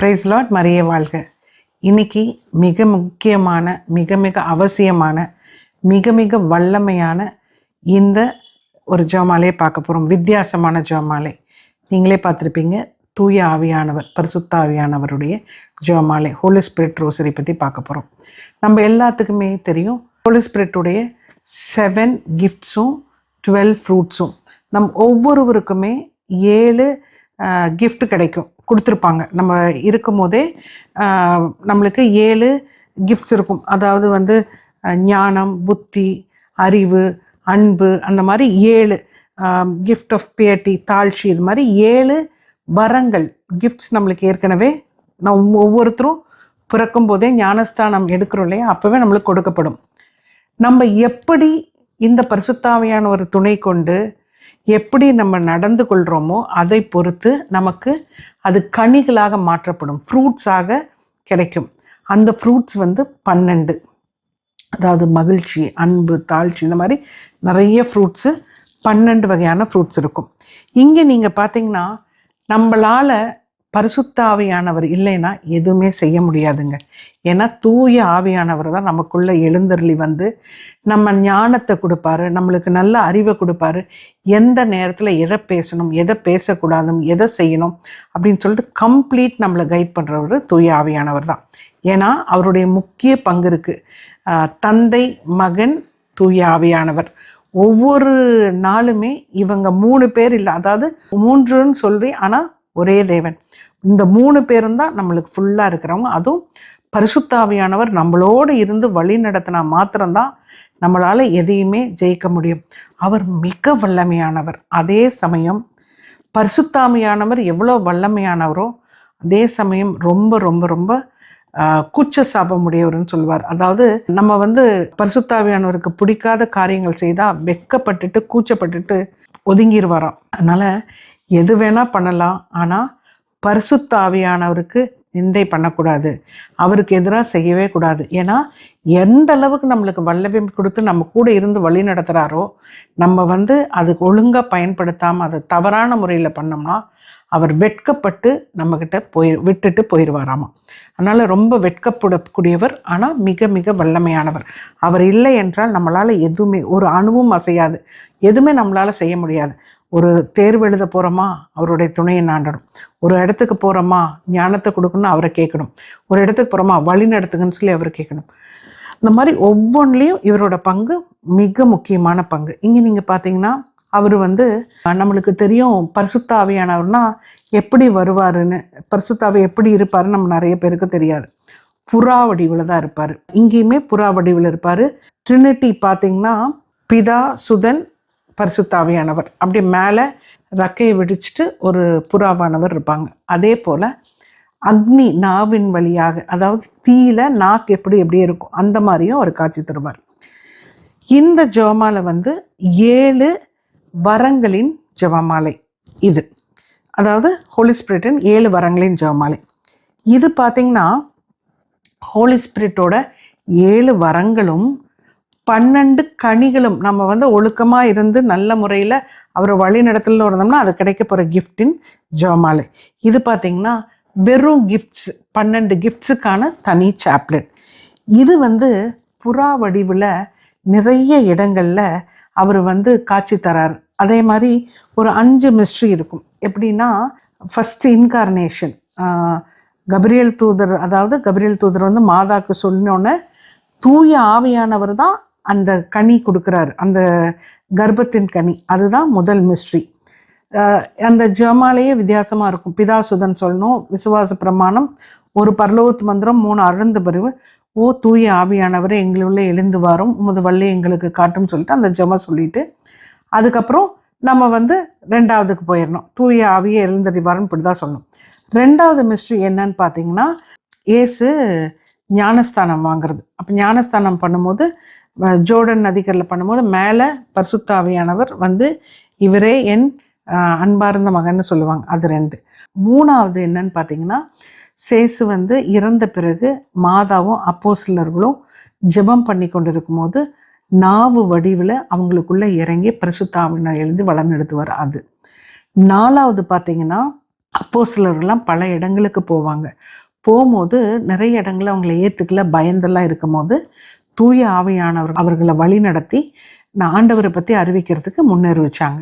Price lot Maria வாழ்க. இன்னைக்கு மிக முக்கியமான மிக மிக அவசியமான மிக மிக வல்லமையான இந்த ஒரு ஜோமாலையை பார்க்க போகிறோம் வித்தியாசமான ஜோமாலை நீங்களே பார்த்துருப்பீங்க தூய ஆவியானவர் பரிசுத்த ஆவியானவருடைய ஜோமாலை ஹோலி ஸ்பிரிட் ரோசரி பற்றி பார்க்க போகிறோம் நம்ம எல்லாத்துக்குமே தெரியும் ஹோலி ஸ்பிரிட்டுடைய செவன் கிஃப்ட்ஸும் டுவெல் ஃப்ரூட்ஸும் நம் ஒவ்வொருவருக்குமே ஏழு கிஃப்ட் கிடைக்கும். கொடுத்துருப்பாங்க. நம்ம இருக்கும் போதே நம்மளுக்கு ஏழு கிஃப்ட்ஸ் இருக்கும். அதாவது வந்து ஞானம் புத்தி அறிவு அன்பு அந்த மாதிரி ஏழு கிஃப்ட் ஆஃப் பியட்டி தாழ்ச்சி இது மாதிரி ஏழு வரங்கள் கிஃப்ட்ஸ் நம்மளுக்கு ஏற்கனவே நம் ஒவ்வொருத்தரும் பிறக்கும் போதே ஞானஸ்தானம் எடுக்கிறோம் இல்லையா? அப்போவே நம்மளுக்கு கொடுக்கப்படும். நம்ம எப்படி இந்த பரிசுத்தாவையான ஒரு துணை கொண்டு எப்படி நம்ம நடந்து கொள்கிறோமோ அதை பொறுத்து நமக்கு அது கனிகளாக மாற்றப்படும். ஃப்ரூட்ஸாக கிடைக்கும். அந்த ஃப்ரூட்ஸ் வந்து பன்னெண்டு. அதாவது மகிழ்ச்சி அன்பு தாழ்ச்சி இந்த மாதிரி நிறைய ஃப்ரூட்ஸு பன்னெண்டு வகையான ஃப்ரூட்ஸ் இருக்கும். இங்கே நீங்கள் பார்த்தீங்கன்னா நம்மளால் பரிசுத்த ஆவியானவர் இல்லைன்னா எதுவுமே செய்ய முடியாதுங்க. ஏன்னா தூய ஆவியானவர் தான் நமக்குள்ள எழுந்தருளி வந்து நம்ம ஞானத்தை கொடுப்பாரு நம்மளுக்கு நல்ல அறிவை கொடுப்பாரு. எந்த நேரத்தில் எதை பேசணும் எதை பேசக்கூடாதும் எதை செய்யணும் அப்படின்னு சொல்லிட்டு கம்ப்ளீட் நம்மளை கைட் பண்ணுறவர் தூய ஆவியானவர் தான். ஏன்னா அவருடைய முக்கிய பங்கு இருக்குது தந்தை மகன் தூய ஆவியானவர். ஒவ்வொரு நாளுமே இவங்க மூணு பேர் இல்லை அதாவது மூன்றுன்னு சொல்லி ஆனால் ஒரே தேவன். இந்த மூணு பேரும் தான் நம்மளுக்கு ஃபுல்லாக இருக்கிறவங்க. அதுவும் பரிசுத்தாவியானவர் நம்மளோடு இருந்து வழி நடத்தினா மாத்திரம்தான் நம்மளால் எதையுமே ஜெயிக்க முடியும். அவர் மிக வல்லமையானவர். அதே சமயம் பரிசுத்தாமியானவர் எவ்வளோ வல்லமையானவரோ அதே சமயம் ரொம்ப ரொம்ப ரொம்ப கூச்ச சாபம் உடையவர்னு சொல்லுவார் அதாவது நம்ம வந்து பரிசுத்தாவியானவருக்கு பிடிக்காத காரியங்கள் செய்தால் வெக்கப்பட்டுட்டு கூச்சப்பட்டுட்டு ஒதுங்கிடுவாராம் அதனால் எது வேணால் பண்ணலாம். ஆனால் பரிசுத்தாவியானவருக்கு நிந்தை பண்ணக்கூடாது. அவருக்கு எதிராக செய்யவே கூடாது. ஏன்னா எந்த அளவுக்கு நம்மளுக்கு வல்லமை கொடுத்து நம்ம கூட இருந்து வழி நடத்துகிறாரோ நம்ம வந்து அது ஒழுங்காக பயன்படுத்தாமல் அதை தவறான முறையில் பண்ணோம்னா அவர் வெட்கப்பட்டு நம்மக்கிட்ட போய் விட்டுட்டு போயிடுவாராமா அதனால் ரொம்ப வெட்கப்படக்கூடியவர் ஆனால் மிக மிக வல்லமையானவர். அவர் இல்லை என்றால் நம்மளால் எதுவுமே ஒரு அணுவும் அசையாது. எதுவுமே நம்மளால் செய்ய முடியாது. ஒரு தேர்வு எழுத போகிறோமா அவருடைய துணையை நாண்டணும். ஒரு இடத்துக்கு போகிறோமா ஞானத்தை கொடுக்கணும்னு அவரை கேட்கணும். ஒரு இடத்துக்கு போகிறோமா வழி நடத்துங்கன்னு சொல்லி அவரை கேட்கணும். இந்த மாதிரி ஒவ்வொன்றிலையும் இவரோட பங்கு மிக முக்கியமான பங்கு. இங்கே நீங்கள் பார்த்தீங்கன்னா அவர் வந்து நம்மளுக்கு தெரியும் பரிசுத்தாவியானவர்னா எப்படி வருவாருன்னு பரிசுத்தாவி எப்படி இருப்பாருன்னு நம்ம நிறைய பேருக்கு தெரியாது. புறா வடிவில் தான் இருப்பார். இங்கேயுமே புறா வடிவில் இருப்பார். ட்ரினிட்டி பார்த்தீங்கன்னா பிதா சுதன் பரிசுத்தாவியானவர் அப்படி மேலே ரக்கையை வெடிச்சிட்டு ஒரு புறாவானவர் இருப்பாங்க. அதே போல் அக்னி நாவின் வழியாக அதாவது தீயில நாக்கு எப்படி எப்படி இருக்கும் அந்த மாதிரியும் அவர் காட்சி தருவார். இந்த ஜோமாவில் வந்து ஏழு வரங்களின் ஜெபமாலை இது. அதாவது ஹோலி ஸ்பிரிட்டின் ஏழு வரங்களின் ஜபமாலை. இது பார்த்திங்கன்னா ஹோலி ஸ்பிரிட்டோட ஏழு வரங்களும் பன்னெண்டு கனிகளும் நம்ம வந்து ஒழுக்கமாக இருந்து நல்ல முறையில் அவரை வழி இருந்தோம்னா அது கிடைக்க போகிற கிஃப்டின் ஜபமாலை. இது பார்த்திங்கன்னா வெறும் கிஃப்ட்ஸ் பன்னெண்டு கிஃப்ட்ஸுக்கான தனி சாப்லெட் இது வந்து புறா வடிவில் நிறைய இடங்களில் அவர் வந்து காட்சி தரார். அதே மாதிரி ஒரு அஞ்சு மிஸ்ட்ரி இருக்கும். எப்படின்னா ஃபஸ்ட்டு இன்கார்னேஷன் கபிரியல் தூதர் அதாவது கபிரியல் தூதர் வந்து மாதாக்கு சொன்னோன்னே தூய ஆவியானவர் தான் அந்த கனி கொடுக்குறாரு. அந்த கர்ப்பத்தின் கனி. அதுதான் முதல் மிஸ்ட்ரி அந்த ஜெமாலேயே வித்தியாசமாக இருக்கும். பிதாசுதன் சொல்லணும் விசுவாச பிரமாணம் ஒரு பரலோகத்து மந்திரம் மூணு அருந்த பிரிவு. ஓ தூய ஆவியானவரை எங்களுள்ள எழுந்து வாரும். உமது வள்ளி எங்களுக்கு காட்டும் சொல்லிட்டு அந்த ஜெமா சொல்லிட்டு அதுக்கப்புறம் நம்ம வந்து ரெண்டாவதுக்கு போயிடணும் தூய ஆவியை எழுந்தடி இப்படி தான் சொல்லணும். ரெண்டாவது மிஸ்ட்ரி என்னன்னு பார்த்தீங்கன்னா ஏசு ஞானஸ்தானம் வாங்குறது. அப்போ ஞானஸ்தானம் பண்ணும்போது ஜோர்டன் நதிக்கரில் பண்ணும்போது மேலே பரிசுத்தாவியானவர் வந்து இவரே என் அன்பார்ந்த மகன்னு சொல்லுவாங்க. அது ரெண்டு. மூணாவது என்னன்னு பார்த்தீங்கன்னா சேசு வந்து இறந்த பிறகு மாதாவும் அப்போஸ்லர்களும் ஜெபம் பண்ணி கொண்டு இருக்கும்போது நாவு வடிவில் அவங்களுக்குள்ளே இறங்கி பரிசுத்தாவினர் எழுந்து வளர்ந்தெடுத்துவார் அது. நாலாவது பார்த்தீங்கன்னா அப்போ சிலர்லாம் பல இடங்களுக்கு போவாங்க. போகும்போது நிறைய இடங்களில் அவங்கள ஏற்றுக்கல பயந்தெல்லாம் இருக்கும் போது தூய ஆவியானவர் அவர்களை வழி நடத்தி நான் ஆண்டவரை பற்றி அறிவிக்கிறதுக்கு முன்னேறிவிச்சாங்க.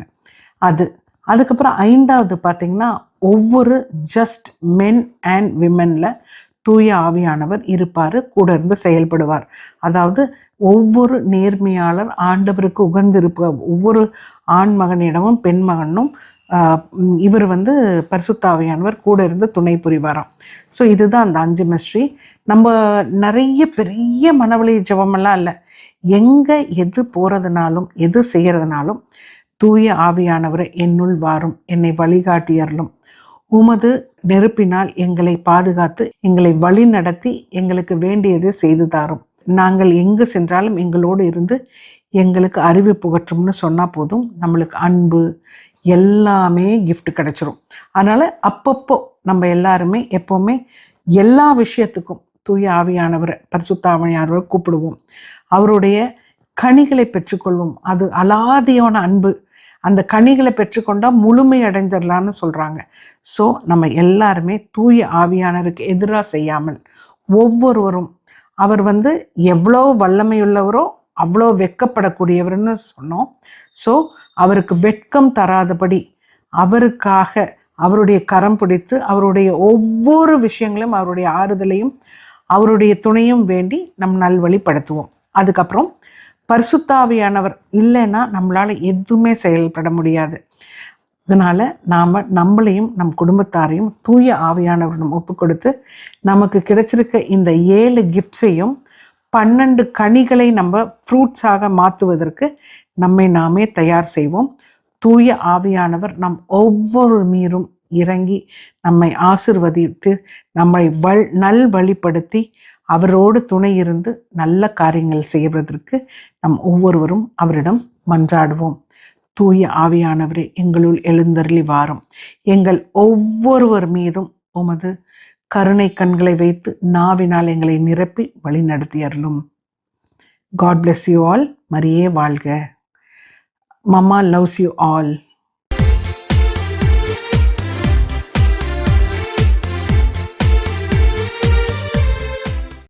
அது. அதுக்கப்புறம் ஐந்தாவது பார்த்தீங்கன்னா ஒவ்வொரு ஜஸ்ட் மென் அண்ட் விமெனில் தூய ஆவியானவர் இருப்பார் கூட இருந்து செயல்படுவார். அதாவது ஒவ்வொரு நேர்மையாளர் ஆண்டவருக்கு உகந்திருப்ப ஒவ்வொரு ஆண் மகனிடமும் பெண் மகனும் இவர் வந்து பரிசுத்தாவியானவர் கூட இருந்து துணை புரிவாராம். ஸோ இதுதான் அந்த அஞ்சு மிஸ்ட்ரி நம்ம நிறைய பெரிய மனவழி ஜெபமெல்லாம் இல்லை. எங்கே எது போகிறதுனாலும் எது செய்கிறதுனாலும் தூய ஆவியானவரை என்னுள் வாரும் என்னை வழிகாட்டியறலும் உமது நெருப்பினால் எங்களை பாதுகாத்து எங்களை வழி நடத்தி எங்களுக்கு வேண்டியதை செய்து தாரும். நாங்கள் எங்கு சென்றாலும் எங்களோடு இருந்து எங்களுக்கு அறிவு புகற்றும்னு சொன்னால் போதும் நம்மளுக்கு அன்பு எல்லாமே கிஃப்ட் கிடைச்சிரும். அதனால் அப்பப்போ நம்ம எல்லாருமே எப்போவுமே எல்லா விஷயத்துக்கும் தூய ஆவியானவரை பரிசுத்த ஆவியானவரை கூப்பிடுவோம். அவருடைய கனிகளை பெற்றுக்கொள்வோம் அது அலாதியான அன்பு. அந்த கனிகளை பெற்றுக்கொண்டால் முழுமை அடைஞ்சிடலான்னு சொல்கிறாங்க ஸோ நம்ம எல்லாருமே தூய ஆவியானவருக்கு எதிராக செய்யாமல் ஒவ்வொருவரும் அவர் வந்து எவ்வளோ வல்லமையுள்ளவரோ அவ்வளோ வெக்கப்படக்கூடியவர்னு சொன்னோம். ஸோ அவருக்கு வெட்கம் தராதபடி அவருக்காக அவருடைய கரம் பிடித்து அவருடைய ஒவ்வொரு விஷயங்களையும் அவருடைய ஆறுதலையும் அவருடைய துணையும் வேண்டி நம் நல்வழிப்படுத்துவோம். அதுக்கப்புறம் பரிசுத்தாவியானவர் இல்லைன்னா நம்மளால் எதுவுமே செயல்பட முடியாது. அதனால் நாம் நம்மளையும் நம் குடும்பத்தாரையும் தூய ஆவியானவரிடம் ஒப்பு கொடுத்து நமக்கு கிடைச்சிருக்க இந்த ஏழு கிஃப்ட்ஸையும் பன்னெண்டு கனிகளை நம்ம ஃப்ரூட்ஸாக மாற்றுவதற்கு நம்மை நாமே தயார் செய்வோம். தூய ஆவியானவர் நம் ஒவ்வொரு மீறும் இறங்கி நம்மை ஆசிர்வதித்து நம்மை வல் நல் வழிப்படுத்தி அவரோடு துணை இருந்து நல்ல காரியங்கள் செய்வதற்கு நம் ஒவ்வொருவரும் அவரிடம் மன்றாடுவோம். தூய ஆவியானவரே எங்களுள் எழுந்தருளி வாரும். எங்கள் ஒவ்வொருவர் மீதும் உமது கருணை கண்களை வைத்து நாவினால் எங்களை நிரப்பி வழிநடத்தி அருளும். காட் பிளெஸ் யூ ஆல் மரியே வாழ்க. Mamma loves you all